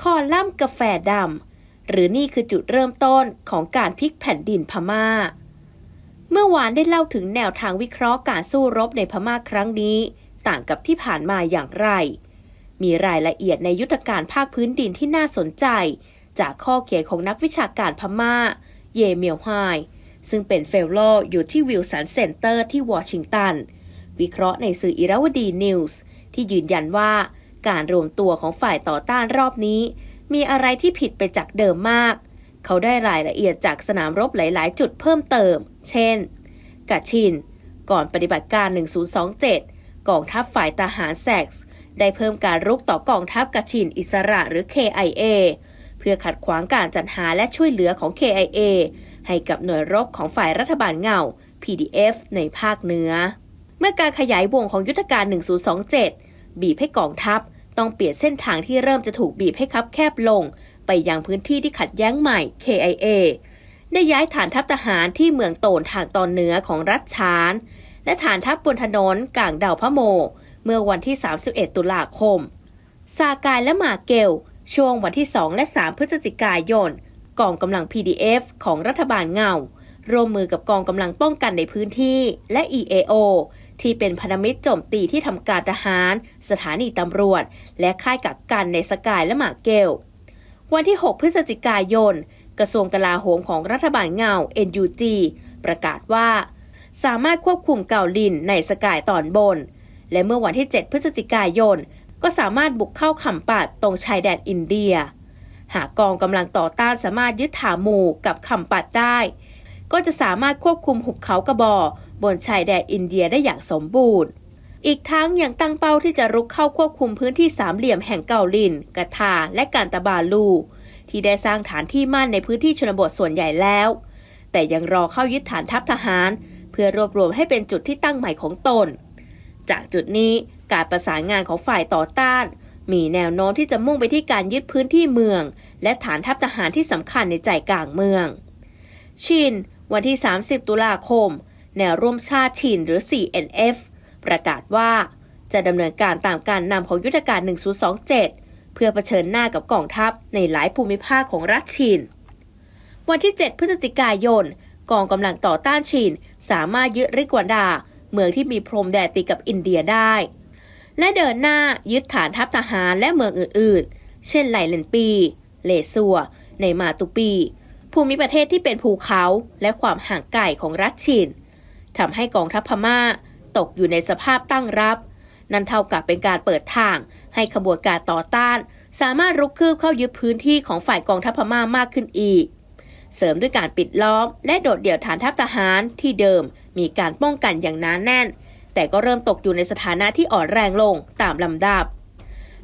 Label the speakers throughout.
Speaker 1: คอลัมน์กาแฟดำ หรือนี่คือจุดเริ่มต้นของการพลิกแผ่นดินพม่า เมื่อวานได้เล่าถึงแนวทางวิเคราะห์การสู้รบในพม่าครั้งนี้ ต่างกับที่ผ่านมาอย่างไร มีรายละเอียดในยุทธการภาคพื้นดินที่น่าสนใจ จากข้อเขียนของนักวิชาการพม่า เยเมียวไฮซึ่งเป็นเฟลโลอยู่ที่วิลสันเซ็นเตอร์ที่วอชิงตัน วิเคราะห์ในสื่ออิราวดีนิวส์ที่ยืนยันว่า การรวมตัวของฝ่ายต่อต้านรอบนี้ มีอะไรที่ผิดไปจากเดิมมาก เขาได้รายละเอียดจากสนามรบหลาย ๆ จุดเพิ่มเติม เช่นกาชิน ก่อนปฏิบัติการ 1027 กองทัพฝ่ายทหารแซกส์ได้เพิ่มการรุกต่อกองทัพกาชินอิสระหรือ KIA เพื่อขัดขวางการจัดหาและช่วยเหลือของ KIA ให้กับหน่วยรบของฝ่ายรัฐบาลเงา PDF ในภาคเหนือ เมื่อการขยายวงของยุทธการ 1027 บีบให้กองทัพ ต้องเปลี่ยนเส้นทางที่เริ่มจะถูกบีบให้คับแคบลง ไปยังพื้นที่ที่ขัดแย้งใหม่ KIA ได้ย้ายฐานทัพทหารที่เมืองโตนทางตอนเหนือของรัฐชาน และฐานทัพบนถนนกลางดาวพะโม เมื่อวันที่ 31 ตุลาคม ซากายและมาเกล ช่วงวันที่ 2 และ 3 พฤศจิกายน กองกำลัง PDF ของรัฐบาลเงา ร่วมมือกับกองกำลังป้องกันในพื้นที่และ EAO ที่เป็นพันธมิตรโจมตีที่ทำการทหาร สถานีตำรวจ และค่ายกักกันในสกายและมาเกล วันที่ 6 พฤศจิกายน กระทรวงกลาโหมของรัฐบาลเงา NUG ประกาศว่า สามารถควบคุมเกาลินในสกายตอนบน และเมื่อวันที่ 7 พฤศจิกายน ก็สามารถบุกเข้าขำปัดตรงชายแดนอินเดีย หากกองกำลังต่อต้านสามารถยึดถาหมู่กับขำปัดได้ ก็จะสามารถควบคุมหุบเขากระบอก บนชายแดนอินเดียได้อย่างสมบูรณ์ อีกทั้งยังตั้งเป้าที่จะรุกเข้าควบคุมพื้นที่สามเหลี่ยมแห่งเกาลินกะทาและการตาบาลู ที่ได้สร้างฐานที่มั่นในพื้นที่ชนบทส่วนใหญ่แล้ว แต่ยังรอเข้ายึดฐานทัพทหาร เพื่อรวบรวมให้เป็นจุดที่ตั้งใหม่ของตน จากจุดนี้การประสานงานของฝ่ายต่อต้าน มีแนวโน้มที่จะมุ่งไปที่การยึดพื้นที่เมือง และฐานทัพทหารที่สำคัญในใจกลางเมือง ชิน วันที่ 30 ตุลาคม แนวร่วมชาติชินหรือ CNF ประกาศว่าจะดำเนินการตามการนำของยุทธการ 1027 เพื่อเผชิญหน้ากับกองทัพในหลายภูมิภาคของรัฐชินวันที่ 7 พฤศจิกายน กองกำลังต่อต้านชินสามารถยึดริกวาดา เมืองที่มีพรมแดนติดกับอินเดียได้ และเดินหน้ายึดฐานทัพทหารและเมืองอื่นๆ เช่นไหลเลนปี เลซัว ในมาตุปี ภูมิประเทศที่เป็นภูเขาและความห่างไกลของรัฐชิน ทำให้กองทัพพม่าตกอยู่ในสภาพตั้งรับ นั่นเท่ากับเป็นการเปิดทางให้ขบวนการต่อต้าน สามารถรุกคืบเข้ายึดพื้นที่ของฝ่ายกองทัพพม่ามากขึ้นอีก เสริมด้วยการปิดล้อม และโดดเดี่ยวฐานทัพทหารที่เดิมมีการป้องกันอย่างหนานแน่น แต่ก็เริ่มตกอยู่ในสถานะที่อ่อนแรงลงตามลำดับ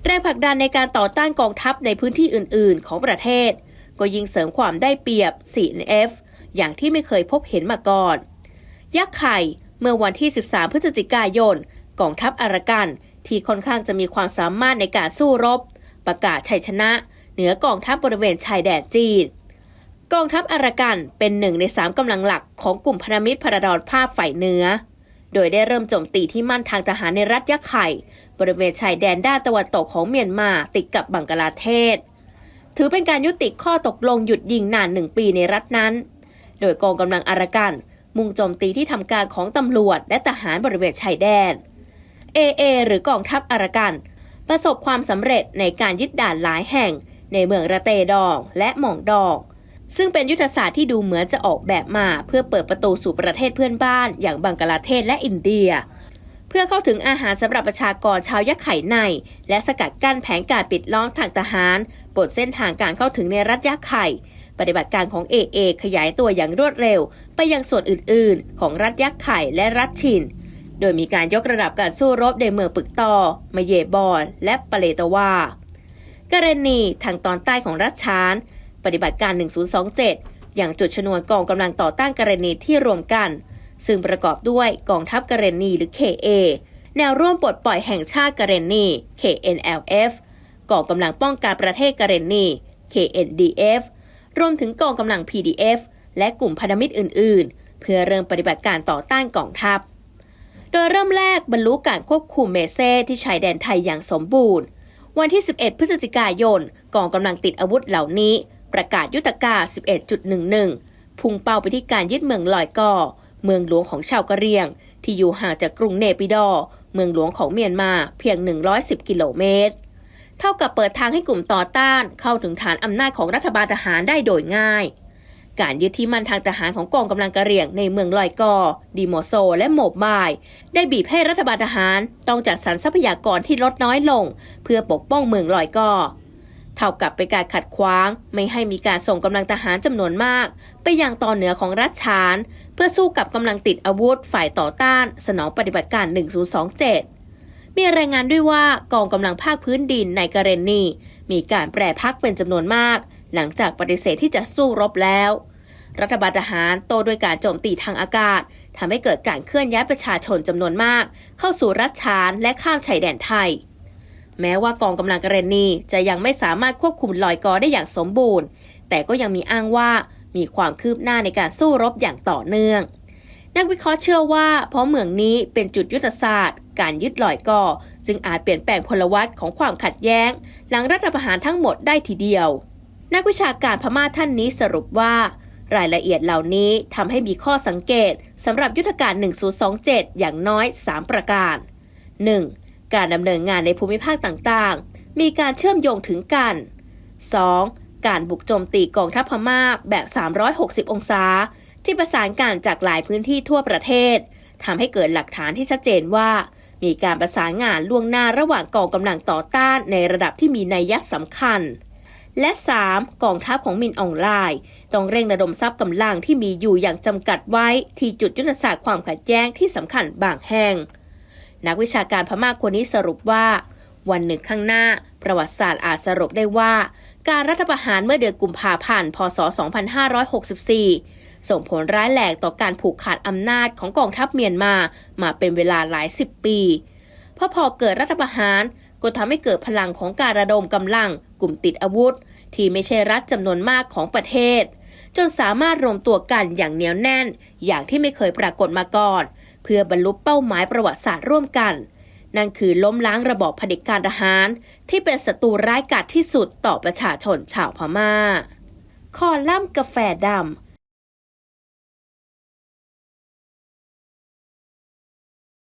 Speaker 1: แรงผลักดันในการต่อต้านกองทัพในพื้นที่อื่น ๆ ของประเทศ ก็ยิ่งเสริมความได้เปรียบ CNF อย่างที่ไม่เคยพบเห็นมาก่อน ยักษ์ไข่ เมื่อวันที่ 13 พฤศจิกายน กองทัพอารากัน ที่ค่อนข้างจะมีความสามารถในการสู้รบ ประกาศชัยชนะ เหนือกองทัพบริเวณชายแดนจีน กองทัพอารากันเป็นหนึ่งในสามกำลังหลักของกลุ่มพันธมิตรพระดอนภาคฝ่ายเหนือ โดยได้เริ่มโจมตีที่มั่นทางทหารในรัฐยักษ์ไข่ บริเวณชายแดนด้านตะวันตกของเมียนมาติดกับบังกลาเทศ ถือเป็นการยุติข้อตกลงหยุดยิงนานหนึ่งปีในรัฐนั้น โดยกองกำลังอารากัน มุ่งโจมตีที่ทำการของตำรวจและทหารบริเวณชายแดน AA หรือกองทัพอารากัน ประสบความสำเร็จในการยึดด่านหลายแห่ง ในเมืองระเตดองและหม่องดอง ซึ่งเป็นยุทธศาสตร์ที่ดูเหมือนจะออกแบบมาเพื่อเปิดประตูสู่ประเทศเพื่อนบ้าน อย่างบังกลาเทศและอินเดีย เพื่อเข้าถึงอาหารสำหรับประชากรชาวยักษ์ไข่ใน และสกัดกั้นแผนการปิดล้อมทางทหารบนเส้นทางการเข้าถึงในรัฐยักษ์ไข่ ปฏิบัติการของ AA ขยายตัวอย่างรวดเร็ว ไปยังส่วนอื่นๆ ของรัฐยักษ์ไข่และรัฐชิน โดยมีการยกระดับการสู้รบในเมืองปึกตอมาเยบอน และปะเลตวากรณีทางตอนใต้ของรัฐชาน ปฏิบัติการ 1027 อย่างจุดชนวนกองกำลังต่อต้านกรณีที่รวมกัน ซึ่งประกอบด้วยกองทัพกรณีหรือ KA แนวร่วมปลดปล่อยแห่งชาติกรณี KNLF กองกำลังป้องกันประเทศกรณี KNDF รวมถึงกองกำลัง PDF และกลุ่มพันธมิตรอื่น ๆ เพื่อเริ่มปฏิบัติการต่อต้านกองทัพ โดยเริ่มแรกบรรลุการควบคุมเมเซ่ที่ชายแดนไทยอย่างสมบูรณ์ วันที่ 11 พฤศจิกายน กองกำลังติดอาวุธเหล่านี้ ประกาศยุทธการ11.11 พุ่งเป้าไปที่การยึดเมืองลอยกอเมืองหลวงของชาวกะเหรียง ที่อยู่ห่างจากกรุงเนปิดอ เมืองหลวงของเมียนมาเพียง 110 กิโลเมตร เท่ากับเปิดทางให้กลุ่มต่อต้านเข้าถึงฐานอำนาจของรัฐบาลทหารได้โดยง่าย การยึดที่มั่นทางทหารของกองกำลังกะเหรี่ยงในเมืองลอยกอ ดีโมโซ และโมบาย ได้บีบให้รัฐบาลทหารต้องจัดสรรทรัพยากรที่ลดน้อยลง เพื่อปกป้องเมืองลอยกอ เท่ากับเป็นการขัดขวางไม่ให้มีการส่งกำลังทหารจำนวนมาก ไปยังตอนเหนือของรัฐฉาน เพื่อสู้กับกำลังติดอาวุธฝ่ายต่อต้าน สนองปฏิบัติการ 1027 มีรายงานด้วยว่ากองกำลังภาคพื้นดินในกะเรนนีมีการแปรพักเป็นจำนวนมาก หลังจากปฏิเสธที่จะสู้รบแล้ว รัฐบาลทหารโตโดยการโจมตีทางอากาศทำให้เกิดการเคลื่อนย้ายประชาชนจำนวนมาก เข้าสู่รัฐฉานและข้ามชายแดนไทย แม้ว่ากองกำลังกะเรนนีจะยังไม่สามารถควบคุมลอยกอได้อย่างสมบูรณ์ แต่ก็ยังมีอ้างว่ามีความคืบหน้าในการสู้รบอย่างต่อเนื่อง นักวิเคราะห์เชื่อว่า เพราะเมืองนี้เป็นจุดยุทธศาสตร์ การยึดหลอยก่อ จึงอาจเปลี่ยนแปลงพลวัตของความขัดแย้ง หลังรัฐประหารทั้งหมดได้ทีเดียว นักวิชาการพม่าท่านนี้สรุปว่า รายละเอียดเหล่านี้ทำให้มีข้อสังเกตสำหรับยุทธการ 1027 อย่างน้อย 3 ประการ 1. การดำเนินงานในภูมิภาคต่างๆ มีการเชื่อมโยงถึงกัน 2. การบุกโจมตีกองทัพพม่าแบบ 360 องศา ที่ประสานการจากหลายพื้นที่ทั่วประเทศทำให้เกิดหลักฐานที่ชัดเจนว่า มีการประสานงานล่วงหน้าระหว่างกองกำลังต่อต้านในระดับที่มีนัยยะสำคัญ และ 3. กองทัพของมินออนไลน์ ต้องเร่งระดมทรัพย์กำลังที่มีอยู่อย่างจำกัดไว้ที่จุดยุทธศาสตร์ความขัดแย้งที่สำคัญบางแห่ง นักวิชาการพม่าคนนี้สรุปว่า วันหนึ่งข้างหน้า ประวัติศาสตร์อาจสรุปได้ว่า การรัฐประหารเมื่อเดือนกุมภาพันธ์ พศ 2564 ส่งผลร้ายแรงต่อการผูกขาดอำนาจของกองทัพเมียนมา มาเป็นเวลาหลายสิบปีเพราะพอเกิดรัฐประหารก็ทำให้เกิดพลังของการระดมกำลัง กลุ่มติดอาวุธ ที่ไม่ใช่รัฐจำนวนมากของประเทศ จนสามารถรวมตัวกันอย่างเหนียวแน่น อย่างที่ไม่เคยปรากฏมาก่อน เพื่อบรรลุเป้าหมายประวัติศาสตร์ร่วมกัน นั่นคือล้มล้างระบอบเผด็จการทหาร ที่เป็นศัตรูร้ายกาจที่สุดต่อประชาชนชาวพม่า คอลัมน์กาแฟดำ